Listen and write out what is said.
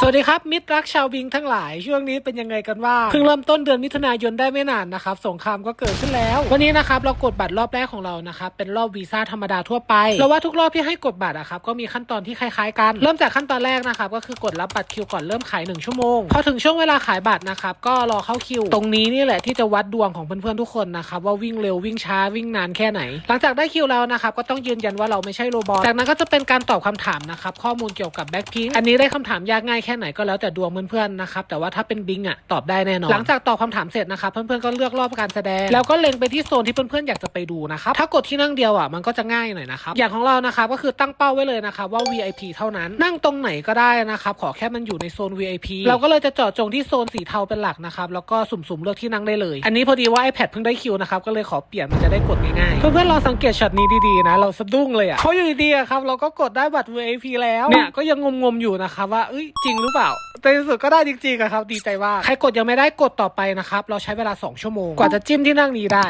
สวัสดีครับ มิตรรักชาวบิงทั้งหลาย ช่วงนี้เป็นยังไงกันว่าเพิ่งเริ่มต้นเดือนมิถุนายนได้ไม่นานนะครับ สงครามก็เกิดขึ้นแล้ว วันนี้นะครับเรากดบัตรรอบแรกของเรานะครับเป็นรอบวีซ่าธรรมดาทั่วไปเราว่าทุกรอบที่ให้กดบัตรอะครับก็มีขั้นตอนที่คล้ายๆกัน เริ่มจากขั้นตอนแรกนะครับก็คือกดรับบัตรคิวก่อนเริ่มขาย 1 ชั่วโมงพอถึงช่วงเวลาขายบัตรนะครับก็รอเข้าคิว ตรงนี้นี่แหละที่จะวัดดวงของเพื่อนๆทุกคนนะครับว่าวิ่งเร็ววิ่งช้าวิ่งนานแค่ไหน หลังจากได้คิวแล้วนะครับก็ต้องยืนยันว่าเราไม่ใช่โรบอทจากนั้นก็จะเป็นการตอบคำถามนะครับข้อมูลเกี่ยวกับแบ็คพิงอันนี้ได้คำถามยากง่ายค่ไหนก็แล้วแต่ดวงเพื่อนๆนะครับแต่ว่าถ้าเป็นบิงอะตอบได้แน่นอนหลังจากตอบคำถามเสร็จนะครับเพื่อนๆก็เลือกรอบการแสดง แล้วก็เล็งไปที่โซนที่เพื่อนๆอยากจะไปดูนะครับถ้ากดที่นั่งเดียวอะมันก็จะง่ายหน่อยนะครับอย่างของเรานะครับก็คือตั้งเป้าไว้เลยนะครับว่า VIP เท่านั้นนั่งตรงไหนก็ได้นะครับขอแค่มันอยู่ในโซน VIP เราก็เลยจะเจาะจงที่โซนสีเทาเป็นหลักนะครับแล้วก็สุ่มๆเลือกที่นั่งได้เลย อันนี้พอดีว่า iPad เพิ่งได้คิวนะครับก็เลยขอเปลี่ยนมันจะได้กดง่ายๆเพื่อนๆลองสังเกตช็อตนี้ดีๆนะเราสะดุ้งเลยอะเพราะอยู่ดีๆอะครับเราก็กดได้บัตร VIP แล้วเนี่ยก็ยังงมๆอยู่นะครับว่าเอ้ยจริงหรือเปล่าแต่ในที่สุดก็ได้จริงๆอะครับ ดีใจมากใครกดยังไม่ได้กดต่อไปนะครับ เราใช้เวลา 2 ชั่วโมง กว่าจะจิ้มที่นั่งนี้ได้